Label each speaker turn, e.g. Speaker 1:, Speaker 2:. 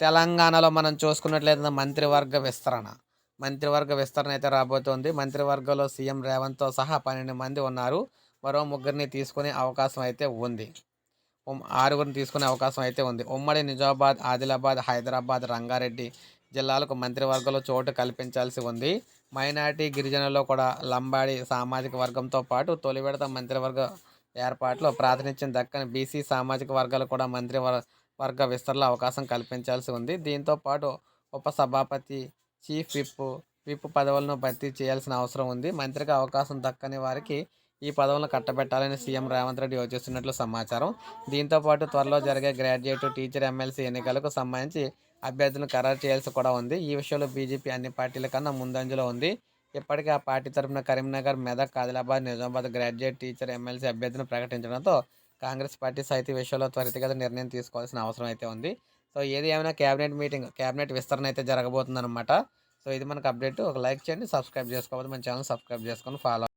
Speaker 1: తెలంగాణలో మనం చూసుకున్నట్లయితే మంత్రివర్గ విస్తరణ. మంత్రివర్గ విస్తరణ అయితే రాబోతోంది. మంత్రివర్గంలో సీఎం రేవంత్తో సహా పన్నెండు మంది ఉన్నారు. మరో ముగ్గురిని తీసుకునే అవకాశం అయితే ఉంది. ఆరుగురిని తీసుకునే అవకాశం అయితే ఉంది. ఉమ్మడి నిజామాబాద్ ఆదిలాబాద్ హైదరాబాద్ రంగారెడ్డి జిల్లాలకు మంత్రివర్గంలో చోటు కల్పించాల్సి ఉంది. మైనార్టీ గిరిజనుల్లో కూడా లంబాడి సామాజిక వర్గంతో పాటు తొలి విడత మంత్రివర్గ ఏర్పాటులో ప్రాతినిధ్యం దక్కని బీసీ సామాజిక వర్గాలు కూడా మంత్రివర్గ వర్గ విస్తరణ అవకాశం కల్పించాల్సి ఉంది. దీంతో పాటు ఉప సభాపతి చీఫ్ విప్ విప్ పదవులను భర్తీ చేయాల్సిన అవసరం ఉంది. మంత్రిగా అవకాశం దక్కని వారికి ఈ పదవులను కట్టబెట్టాలని సీఎం రేవంత్ రెడ్డి యోచిస్తున్నట్లు సమాచారం. దీంతో పాటు త్వరలో జరిగే గ్రాడ్యుయేట్ టీచర్ ఎమ్మెల్సీ ఎన్నికలకు సంబంధించి అభ్యర్థులను ఖరారు చేయాల్సి కూడా ఉంది. ఈ విషయంలో బీజేపీ అన్ని పార్టీల కన్నా ముందంజలో ఉంది. ఇప్పటికే ఆ పార్టీ తరఫున Karimnagar Medak Adilabad Nizamabad graduate teacher MLC అభ్యర్థిని ప్రకటించడంతో కాంగ్రెస్ పార్టీ సైతం విషయంలో త్వరితగత నిర్ణయం తీసుకోవాల్సిన అవసరం అయితే ఉంది. సో ఏది ఏమైనా క్యాబినెట్ మీటింగ్ క్యాబినెట్ విస్తరణ అయితే జరగబోతుంది అనమాట సో ఇది మనకు అప్డేట్. ఒక లైక్ చేయండి సబ్స్క్రైబ్ చేసుకోవద్దు మన ఛానల్ సబ్స్క్రైబ్ చేసుకొని ఫాలో